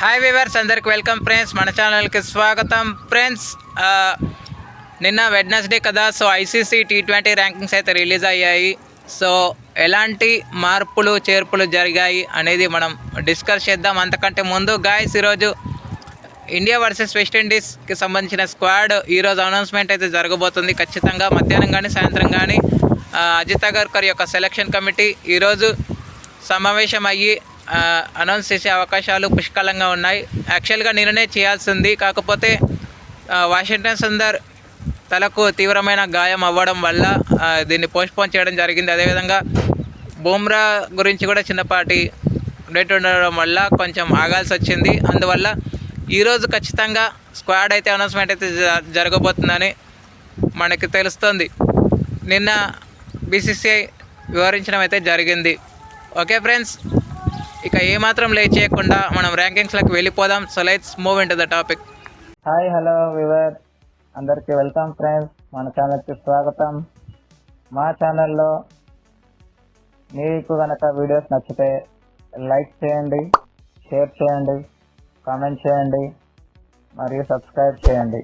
Hi viewers అందరికి welcome friends మన ఛానల్కి స్వాగతం. ఫ్రెండ్స్ నిన్న వెడ్నెస్డే కదా so ICC T twenty rankings అయితే రిలీజ్ అయ్యాయి. సో ఎలాంటి మార్పులు చేర్పులు జరిగాయి అనేది మనం డిస్కస్ చేద్దాం. అంతకంటే ముందు గాయస్ ఈరోజు ఇండియా వర్సెస్ వెస్టిండీస్కి సంబంధించిన స్క్వాడ్ ఈరోజు అనౌన్స్మెంట్ అయితే జరగబోతుంది. ఖచ్చితంగా మధ్యాహ్నం కానీ సాయంత్రం కానీ అజిత్ అగర్కర్ యొక్క సెలక్షన్ కమిటీ ఈరోజు సమావేశం అయ్యి అనౌన్స్ చేసే అవకాశాలు పుష్కలంగా ఉన్నాయి. యాక్చువల్గా నిన్ననే చేయాల్సింది. కాకపోతే వాషింగ్టన్ సుందర్ తలకు తీవ్రమైన గాయం అవ్వడం వల్ల దీన్ని పోస్ట్పోన్ చేయడం జరిగింది. అదేవిధంగా బూమ్రా గురించి కూడా చిన్నపాటి డేట్ ఉండడం వల్ల కొంచెం ఆగాల్సి వచ్చింది. అందువల్ల ఈరోజు ఖచ్చితంగా స్క్వాడ్ అయితే అనౌన్స్మెంట్ అయితే జ- జరగబోతుందని మనకి తెలుస్తుంది. నిన్న బీసీసీఐ వివరించడం అయితే జరిగింది. ఓకే ఫ్రెండ్స్ ఇక ఏమాత్రం లేట్ చేయకుండా మనం ర్యాంకింగ్స్లోకి వెళ్ళిపోదాం. So let's move in to the topic hi hello viewer అందరికీ వెల్కమ్ ఫ్రెండ్స్. మన ఛానల్కి స్వాగతం. మా ఛానల్లో మీకు కనుక వీడియోస్ నచ్చితే లైక్ చేయండి షేర్ చేయండి కామెంట్ చేయండి మరియు సబ్స్క్రైబ్ చేయండి.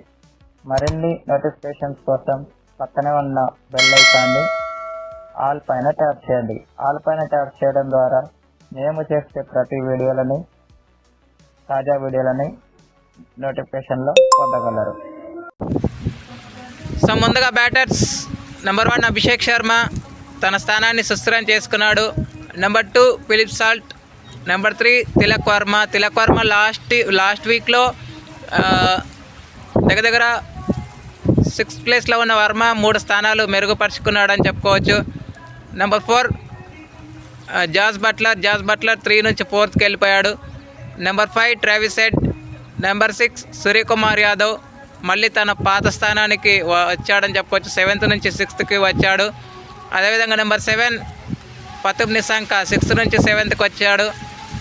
మరిన్ని నోటిఫికేషన్స్ కోసం పక్కనే ఉన్న బెల్ ఐకాన్ని ఆల్ పైన ట్యాప్ చేయండి. ఆల్ పైన ట్యాప్ చేయడం ద్వారా మేము చేసే ప్రతి వీడియోలని తాజా వీడియోలని నోటిఫికేషన్లో పొందగలరు. సో ముందుగా batters number one Abhishek Sharma తన స్థానాన్ని సుస్థిరం చేసుకున్నాడు. Number two Philip Salt number three Tilak Varma. Tilak Varma last last వీక్లో దగ్గర దగ్గర సిక్స్త్ ప్లేస్లో ఉన్న వర్మ మూడు స్థానాలు మెరుగుపరుచుకున్నాడని చెప్పుకోవచ్చు. Number four Jos Buttler Jos Buttler three నుంచి ఫోర్త్కి వెళ్ళిపోయాడు. Number five Travis Head number six Suryakumar Yadav మళ్ళీ తన పాత స్థానానికి వచ్చాడని చెప్పుకోవచ్చు. సెవెంత్ నుంచి సిక్స్త్కి వచ్చాడు. అదేవిధంగా number seven Pathum Nissanka sixth నుంచి సెవెంత్కి వచ్చాడు.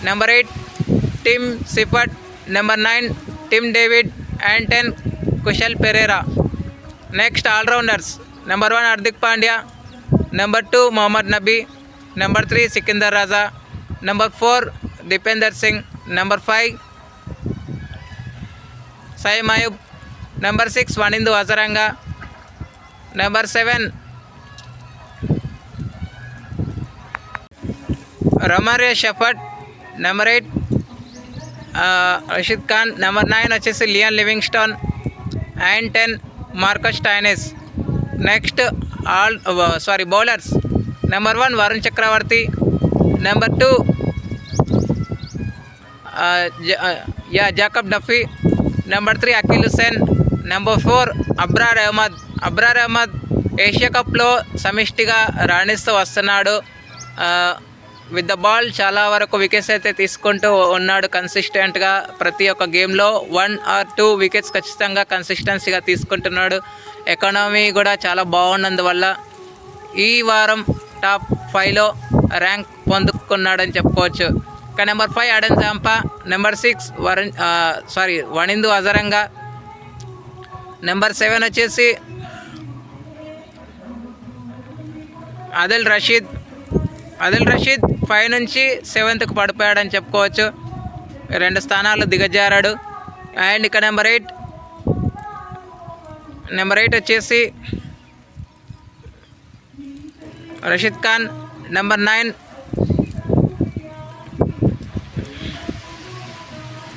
Number eight Tim Seifert number nine Tim David and ten Kusal Perera next allrounders number one Hardik Pandya number two Mohammad Nabi number three Sikandar Raza number four Dipendra Singh number five Saim Ayub number six Wanindu Hasaranga number seven Romario Shepherd number eight Rashid Khan number nine వచ్చేసి Liam Livingstone and ten Marcus Stoinis next all sorry bowlers number one Varun Chakravarthy number two yeah Jacob Duffy number three Akeal Hosein number four Abrar Ahmed Abrar Ahmed Asia కప్లో సమిష్టిగా రాణిస్తూ వస్తున్నాడు. With the ball చాలా వరకు wickets అయితే తీసుకుంటూ ఉన్నాడు కన్సిస్టెంట్గా ప్రతి ఒక్క గేమ్లో వన్ ఆర్ టూ వికెట్స్ ఖచ్చితంగా కన్సిస్టెన్సీగా తీసుకుంటున్నాడు. ఎకానమీ కూడా చాలా బాగున్నందువల్ల ఈ వారం టాప్ ఫైవ్లో ర్యాంక్ పొందుకున్నాడని చెప్పుకోవచ్చు. ఇక number five Adam Zampa number six Varun sorry Wanindu Hasaranga. Number seven వచ్చేసి Adil Rashid. Adil Rashid five నుంచి సెవెంత్కు పడిపోయాడని చెప్పుకోవచ్చు. రెండు స్థానాలు దిగజారాడు. అండ్ ఇక నెంబర్ ఎయిట్ నెంబర్ ఎయిట్ వచ్చేసి రషీద్ ఖాన్ నెంబర్ నైన్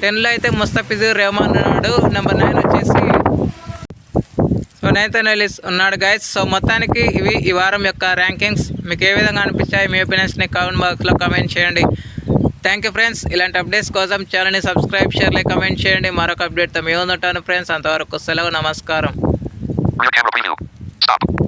టెన్లో అయితే ముస్తఫిజుర్ రెహమాన్ ఉన్నాడు. నెంబర్ నైన్ వచ్చేసి సో నైతన్ ఎలిస్ ఉన్నాడు గైస్ సో మొత్తానికి ఇవి ఈ వారం యొక్క ర్యాంకింగ్స్ మీకు ఏ విధంగా అనిపించాయి? మీ ఒపీనియన్స్ని కామెంట్ బాక్స్లో కామెంట్ చేయండి. థ్యాంక్ యూ ఫ్రెండ్స్ ఇలాంటి అప్డేట్స్ కోసం ఛానల్ని సబ్స్క్రైబ్ షేర్ లైక్ కామెంట్ చేయండి. మరొక అప్డేట్తో మేము ఉంటాను ఫ్రెండ్స్ అంతవరకు సెలవు నమస్కారం.